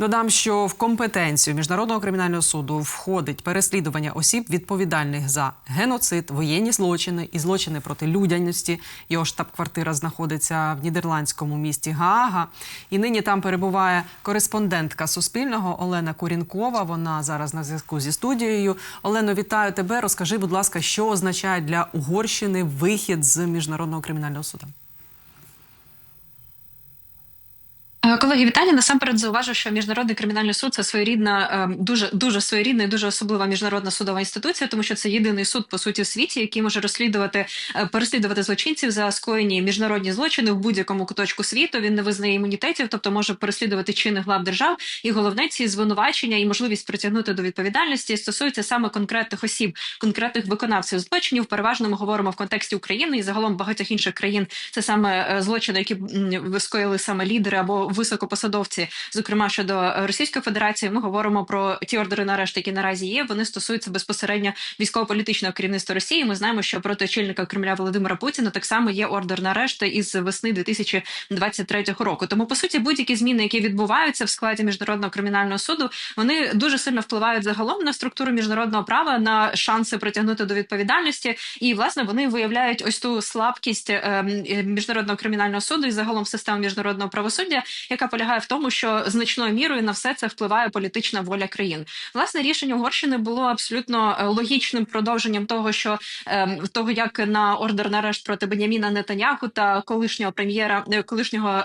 Додам, що в компетенцію міжнародного кримінального суду входить переслідування осіб, відповідальних за геноцид, воєнні злочини і злочини проти людяності. Його штаб-квартира знаходиться в нідерландському місті Гаага. І нині там перебуває кореспондентка Суспільного Олена Курінкова. Вона зараз на зв'язку зі студією. Олено, вітаю тебе. Розкажи, будь ласка, що означає для Угорщини вихід з міжнародного кримінального суду? Колеги, вітання. Насамперед зауважу, що міжнародний кримінальний суд це своєрідна, е, дуже дуже своєрідна і дуже особлива міжнародна судова інституція, тому що це єдиний суд по суті в світі, який може розслідувати е, переслідувати злочинців за скоєні міжнародні злочини в будь-якому куточку світу. Він не визнає імунітетів, тобто може переслідувати чини глав держав. І головне ці звинувачення і можливість притягнути до відповідальності стосуються саме конкретних осіб, конкретних виконавців злочинів. Переважно ми говоримо в контексті України і загалом багатьох інших країн. Це саме е, злочини, які скоїли саме лідери або високопосадовці, зокрема щодо Російської Федерації, ми говоримо про ті ордери на арешт, які наразі є. Вони стосуються безпосередньо військово-політичного керівництва Росії. Ми знаємо, що проти очільника Кремля Володимира Путіна так само є ордер на арешт із весни 2023 року. Тому по суті будь-які зміни, які відбуваються в складі міжнародного кримінального суду, вони дуже сильно впливають загалом на структуру міжнародного права, на шанси притягнути до відповідальності. І власне вони виявляють ось ту слабкість е, е, міжнародного кримінального суду і загалом системи міжнародного правосуддя, яка полягає в тому, що значною мірою на все це впливає політична воля країн. Власне рішення Угорщини було абсолютно е, логічним продовженням того, що е, того, як на ордер на арешт проти Беняміна Нетаняху та колишнього прем'єра е, колишнього.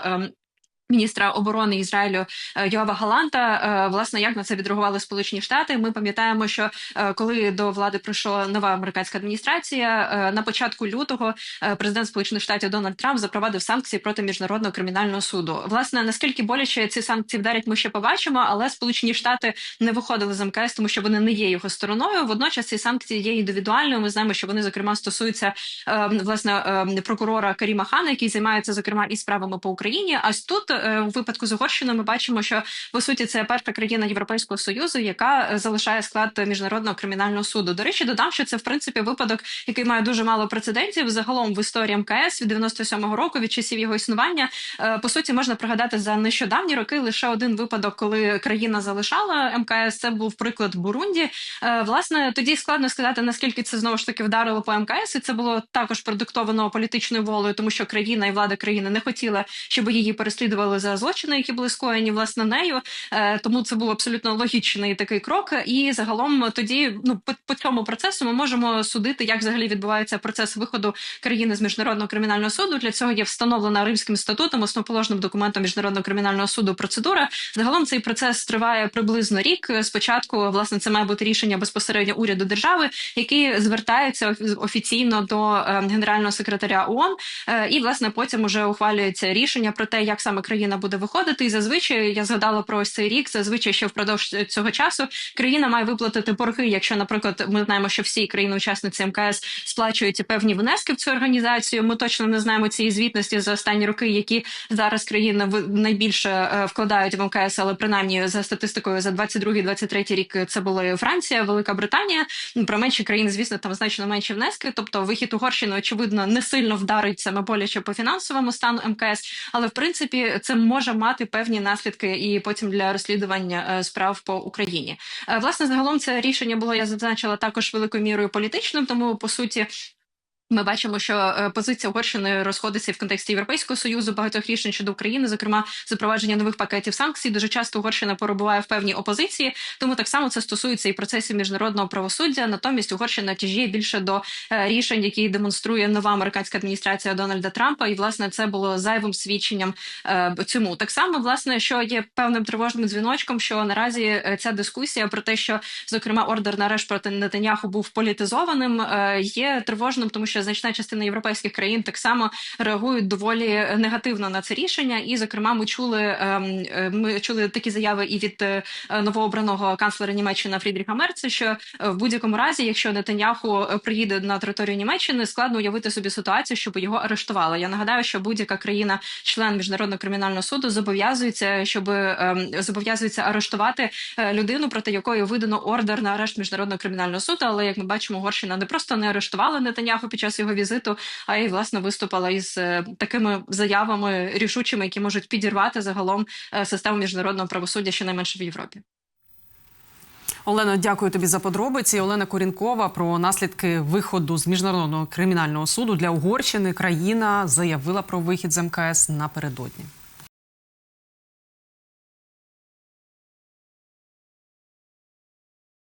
Міністра оборони Ізраїлю е, Йоава Галанта, е, власне, як на це відреагували Сполучені Штати. Ми пам'ятаємо, що е, коли до влади прийшла нова американська адміністрація, на початку лютого президент Сполучених Штатів Дональд Трамп запровадив санкції проти міжнародного кримінального суду. Власне, наскільки боляче ці санкції вдарять, ми ще побачимо, але Сполучені Штати не виходили з МКС, тому що вони не є його стороною. Водночас ці санкції є індивідуальними. Ми знаємо, що вони зокрема стосуються е, власне е, прокурора Каріма Хана, який займається зокрема і справами по Україні. А тут е, у випадку з Угорщиною ми бачимо, що по суті це перша країна Європейського союзу, яка е, залишає склад міжнародного кримінального суду. До речі, додам, що це в принципі випадок, який має дуже мало прецедентів. Загалом в історії МКС від 97-го року, від часів його існування, е, по суті, можна пригадати за нещодавні роки лише один випадок, коли країна залишала МКС. Це був приклад Бурунді. Е, Власне, тоді складно сказати наскільки це знову ж таки вдарило по МКС, і це було також продиктовано політичною волею, тому що країна і влада країни не хотіла, щоб її переслідували за злочини, які були скоєні власне нею. Е, Тому це був абсолютно логічний такий крок. І загалом тоді, ну по, по цьому процесу, ми можемо судити, як взагалі відбувається процес виходу країни з міжнародного кримінального суду. Для цього є встановлена Римським статутом, основоположним документом міжнародного кримінального суду. Процедура загалом цей процес триває приблизно рік. Спочатку, власне, це має бути рішення безпосередньо уряду держави, який звертається офіційно до е, генерального секретаря ООН, е, і власне потім уже ухвалюється рішення про те, як саме країна буде виходити. І зазвичай я згадала про ось цей рік. Зазвичай, що впродовж цього часу країна має виплатити борги. Якщо, наприклад, ми знаємо, що всі країни-учасниці МКС сплачують певні внески в цю організацію. Ми точно не знаємо цієї звітності за останні роки, які зараз країни найбільше е, вкладають в МКС, але принаймні за статистикою за 22-23 рік це були Франція, Велика Британія. Ну, Про менші країни, звісно, там значно менші внески. Тобто вихід Угорщини, очевидно, не сильно вдарить саме боляче по фінансовому стану МКС, але в принципі це може мати певні наслідки і потім для розслідування е, справ по Україні. Е, Власне, загалом це рішення було я зазначила також великою мірою політичним, тому по суті. Ми бачимо, що е, позиція Угорщини розходиться в контексті Європейського союзу багатьох рішень щодо України, зокрема запровадження нових пакетів санкцій. Дуже часто Угорщина перебуває в певній опозиції, тому так само це стосується і процесів міжнародного правосуддя. Натомість Угорщина тяжіє більше до е, рішень, які демонструє нова американська адміністрація Дональда Трампа. І власне це було зайвим свідченням е, цьому. Так само, власне, що є певним тривожним дзвіночком, що наразі ця дискусія про те, що зокрема ордер на арешт проти Нетаняху був політизованим, є тривожним, тому що значна частина європейських країн так само реагують доволі негативно на це рішення. І, зокрема, ми чули ем, е, ми чули такі заяви і від е, новообраного канцлера Німеччини Фрідріха Мерца, що е, в будь-якому разі, якщо Нетаняху е, приїде на територію Німеччини, складно уявити собі ситуацію, щоб його арештували. Я нагадаю, що будь-яка країна, член міжнародного кримінального суду, зобов'язується, щоб ем, зобов'язується арештувати людину, проти якої видано ордер на арешт міжнародного кримінального суду. Але як ми бачимо, Угорщина не просто не арештувала Нетаняху під час час його візиту, а й власне виступила із е, такими заявами рішучими, які можуть підірвати загалом е, систему міжнародного правосуддя, щонайменше в Європі. Олено, дякую тобі за подробиці. Олена Корінкова про наслідки виходу з міжнародного кримінального суду для Угорщини. Країна заявила про вихід з МКС напередодні.